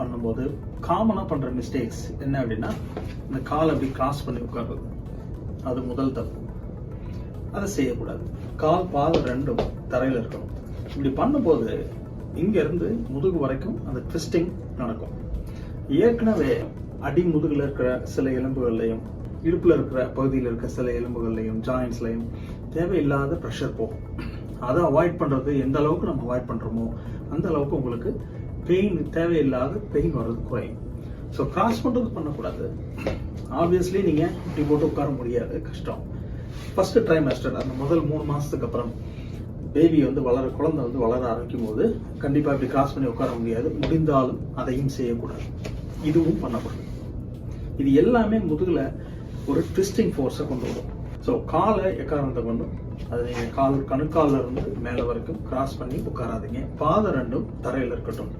பண்ணும்போது காமனாக பண்ணுற மிஸ்டேக்ஸ் என்ன அப்படின்னா இந்த காலை அப்படி கிராஸ் பண்ணி உட்கார்றது. அது முதல் தப்பு. அதை செய்யக்கூடாது. கால் பாதம் ரெண்டும் தரையில் இருக்கணும். இப்படி பண்ணும்போது இங்கேருந்து முதுகு வரைக்கும் அந்த ட்விஸ்டிங் நடக்கும். ஏற்கனவே அடி முதுகில் இருக்கிற சில எலும்புகள்லையும் இடுப்பில் இருக்கிற பகுதியில் இருக்கிற சில எலும்புகள்லையும் ஜாயின்ஸ்லையும் தேவையில்லாத ப்ரெஷர் போகும். அதை அவாய்ட் பண்ணுறது எந்த அளவுக்கு நம்ம அவாய்ட் பண்ணுறோமோ அந்த அளவுக்கு உங்களுக்கு பெயின் தேவையில்லாத பெயின் வர்றது குறையும். ஸோ கிராஸ் பண்ணுறது பண்ணக்கூடாது. ஆப்வியஸ்லி நீங்கள் இப்படி போட்டு உட்கார முடியாது. கஷ்டம். ஃபஸ்ட்டு ட்ரைமஸ்டர் அந்த முதல் மூணு மாதத்துக்கு அப்புறம் பேபி வந்து வளர குழந்தை வந்து வளர ஆரம்பிக்கும் போது கண்டிப்பாக இப்படி கிராஸ் பண்ணி உட்கார முடியாது. முடிந்தாலும் அதையும் செய்யக்கூடாது. இதுவும் பண்ணக்கூடாது. இது எல்லாமே முதுகில் ஒரு ட்விஸ்டிங் ஃபோர்ஸை கொண்டு வரும். ஸோ காலை எக்காரந்த கொண்டும் அது நீங்கள் கால் கணுக்காலில் இருந்து மேலே வரைக்கும் கிராஸ் பண்ணி உட்காராதீங்க. பாதை ரெண்டும் தரையில் இருக்கட்டும்.